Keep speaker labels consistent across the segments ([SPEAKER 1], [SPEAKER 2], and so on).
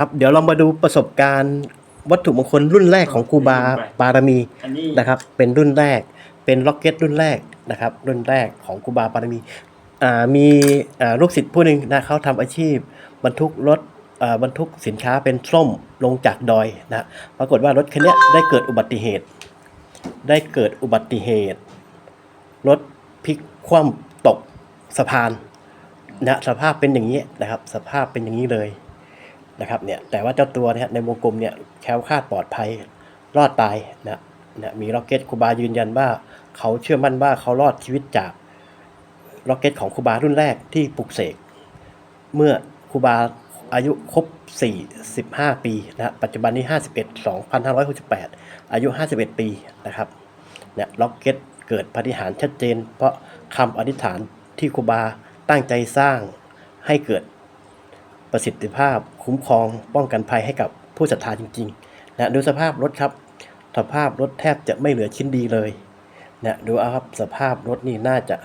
[SPEAKER 1] ครับเดี๋ยวเรามาดูประสบการณ์วัตถุมงคลรุ่นแรกของครูบาปารมี
[SPEAKER 2] อันนี้
[SPEAKER 1] นะครับ เป็นรุ่นแรก เป็นล็อกเก็ตรุ่นแรกนะครับ รุ่นแรกของครูบาปารมีอ่ามีอ่าลูกศิษย์ผู้หนึ่งนะเขาทำอาชีพ บรรทุกรถอ่าบรรทุกสินค้าเป็นส้มลงจากดอยนะปรากฏว่ารถคันเนี้ยได้เกิดอุบัติเหตุ ได้เกิดอุบัติเหตุ รถพลิกคว่ำตกสะพานนะสภาพเป็นอย่างนี้นะครับ สภาพเป็นอย่างนี้เลย นะครับเนี่ยแต่ว่าเจ้าตัวเนี่ยในวงกลมเนี่ยแคล้วคลาดปลอดภัยรอดตายนะนะมีล็อกเก็ตคูบายืนยันว่า เขาเชื่อมั่นว่าเขารอดชีวิตจากล็อกเก็ตของคูบารุ่นแรกที่ปลุกเสกเมื่อคูบาอายุครบ 45 ปีนะปัจจุบันนี้ 51 2568 อายุ 51 ปีนะครับเนี่ยล็อกเก็ตเกิดปฏิหารชัดเจน เพราะคำอธิษฐานที่คูบาตั้งใจสร้างให้เกิด ประสิทธิภาพ คุ้มครอง ป้องกันภัยให้กับผู้ศรัทธาจริงๆนะดูสภาพรถครับ สภาพรถแทบจะไม่เหลือชิ้นดีเลยนะดูเอาครับสภาพรถนี่น่าจะ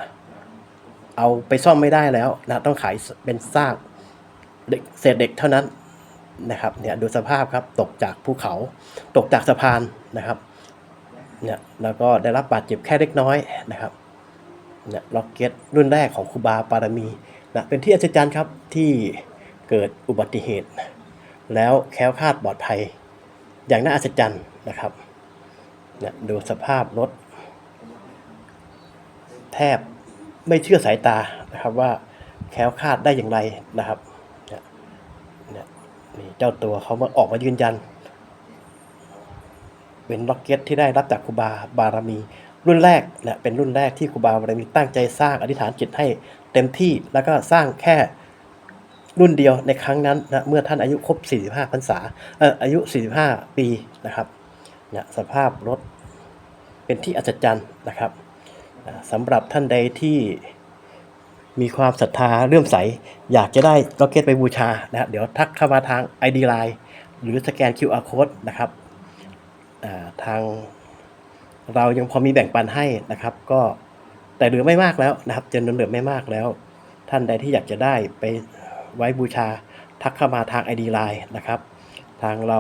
[SPEAKER 1] เอาไปซ่อมไม่ได้แล้วนะต้องขายเป็นซากเด็กเศษเด็กเท่านั้นนะครับเนี่ยดูสภาพครับตกจากภูเขา ตกจากสะพานนะครับเนี่ยแล้วก็ได้รับบาดเจ็บแค่เล็กน้อยนะครับเนี่ยล็อกเก็ตรุ่นแรกของคูบาปารมีนะเป็นที่อัศจรรย์ครับที่ เกิดอุบัติเหตุ แล้วแค้วคาดปลอดภัย อย่างน่าอัศจรรย์นะครับเนี่ยดูสภาพรถ แทบไม่เชื่อสายตานะครับว่าแค้วคาดได้อย่างไรนะครับเนี่ยเนี่ยนี่เจ้าตัวเขามาออกมายืนยัน เป็นล็อกเก็ตที่ได้รับจากครูบาบารมี รุ่นแรกเนี่ยเป็นรุ่นแรกที่ครูบาบารมีตั้งใจสร้างอธิษฐานจิตให้เต็มที่แล้วก็สร้างแค่ รุ่นเดียวในครั้งนั้นนะเมื่อท่านอายุครบ 45 พรรษาเอ่ออายุ 45 ปีนะครับเนี่ยสภาพรถเป็นที่อัศจรรย์นะครับสำหรับท่านใดที่มีความศรัทธาเลื่อมใส อยากจะได้ล็อกเก็ตไปบูชานะเดี๋ยวทักเข้ามาทาง ID Line หรือสแกน QR Code นะครับทางเรายังพอมีแบ่งปันให้นะครับ ก็แต่เหลือไม่มากแล้วนะครับจำนวนเหลือไม่มากแล้ว ท่านใดที่อยากจะได้ไป ไว้บูชาทักเข้ามาทาง ID Line นะครับ ทางเรา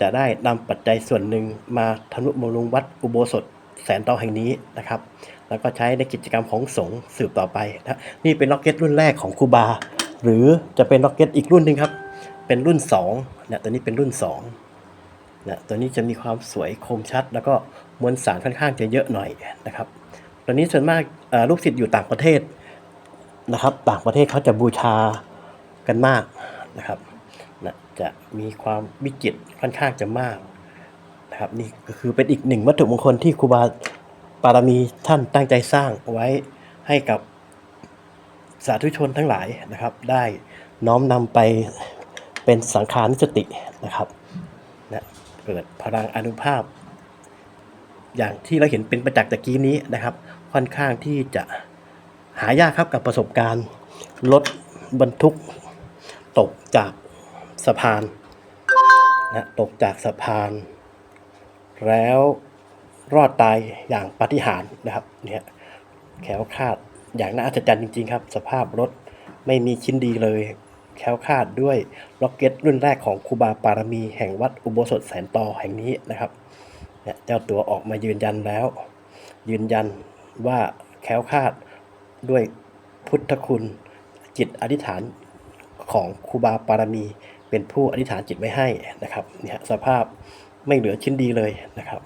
[SPEAKER 1] จะได้นำปัจจัยส่วนหนึ่งมาทนุบำรุงวัดอุโบสถแสนเตาแห่งนี้นะครับ แล้วก็ใช้ในกิจกรรมของสงฆ์สืบต่อไปนะนี่เป็นล็อกเก็ตรุ่นแรกของครูบา หรือจะเป็นล็อกเก็ตอีกรุ่นหนึ่งครับ เป็นรุ่น2เนี่ยตัวนี้เป็นรุ่น2นะตัวนี้จะมีความสวยคมชัด แล้วก็มวลสารค่อนข้างจะเยอะหน่อยนะครับตัวนี้ส่วนมากลูกศิษย์อยู่ต่างประเทศ นะครับ ต่างประเทศเขาจะบูชากันมากนะครับนะจะมีความวิจิตรค่อนข้างจะมากนะครับนี่ก็คือเป็นอีกหนึ่งวัตถุมงคลที่ครูบาปารมีท่านตั้งใจสร้างไว้ให้กับสาธุชนทั้งหลายนะครับ ได้น้อมนำไปเป็นสังขารนิสตินะครับนะเกิดพลังอนุภาพ อย่างที่เราเห็นเป็นประจักษ์ตะกี้นี้นะครับ ค่อนข้างที่จะ หายากครับกับประสบการณ์รถบรรทุกตกจากสะพานนะตกจากสะพาน แล้วรอดตายอย่างปาฏิหาริย์นะครับเนี่ยแค้วคาดอย่างน่าอัศจรรย์จริง ๆ ครับ สภาพรถไม่มีชิ้นดีเลยแคล้วคาดด้วยล็อกเก็ตรุ่นแรกของครูบาปารมีแห่งวัดอุโบสถแสนตอแห่งนี้นะครับเนี่ยเจ้าตัวออกมายืนยันแล้ว ยืนยันว่าแคล้วคาด ด้วยพุทธคุณจิตอธิษฐานของครูบาปารมี เป็นผู้อธิษฐานจิตไว้ให้นะครับเนี่ยสภาพไม่เหลือชิ้นดีเลยนะครับ